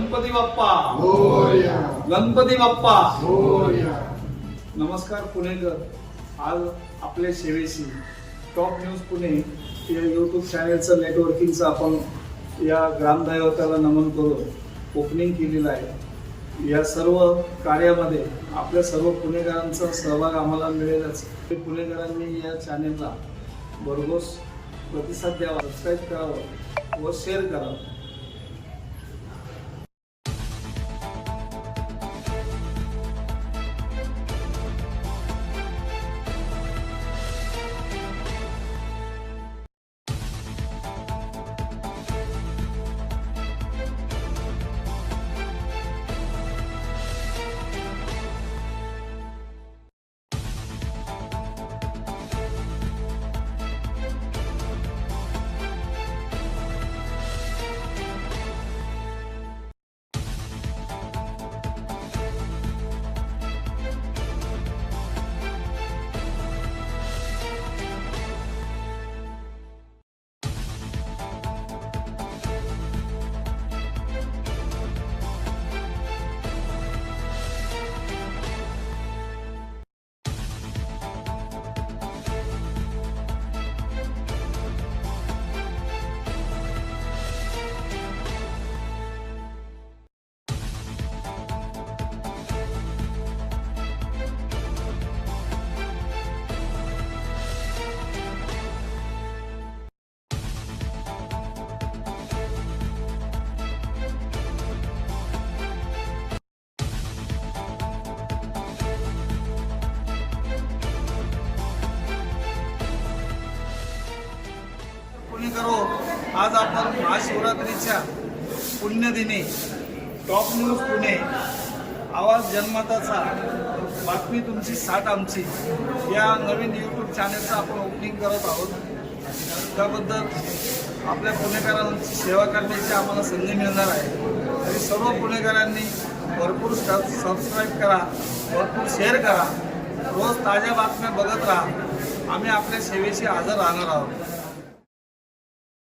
गणपती बाप्पा मोरया नमस्कार पुणेकर. आज आपल्या सेवेशी टॉप न्यूज पुणे या यूट्यूब चॅनेलचं नेटवर्किंगचं आपण या ग्रामदैवताला नमन करून ओपनिंग केलेलं आहे. या सर्व कार्यामध्ये आपल्या सर्व पुणेकरांचा सहभाग आम्हाला मिळेलच. पुणेकरांनी या चॅनेलला भरघोस प्रतिसाद द्यावा सबस्क्राईब करावं व शेअर करावं. आज आपण महाशिवरात्रीच्या पुण्यदिनी टॉप न्यूज पुणे आवाज जन्मताचा बातमी तुमची साठ आमची. या नवीन यूट्यूब चॅनलचं आपण ओपनिंग करत आहोत. त्याबद्दल आपल्या पुणेकरांची सेवा करण्याची आम्हाला संधी मिळणार आहे. तरी सर्व पुणेकरांनी भरपूर सबस्क्राईब करा भरपूर शेअर करा. रोज ताज्या बातम्या बघत राहा. आम्ही आपल्या सेवेशी हजर राहणार आहोत.